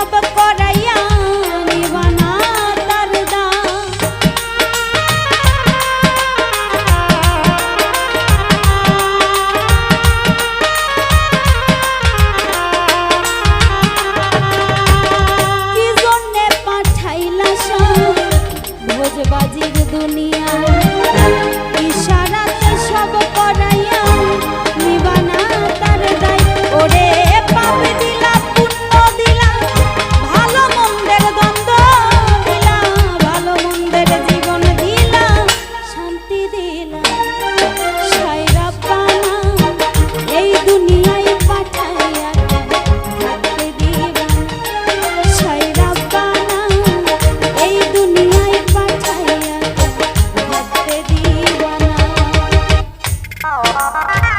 সব করে Oh, oh, oh, oh, oh.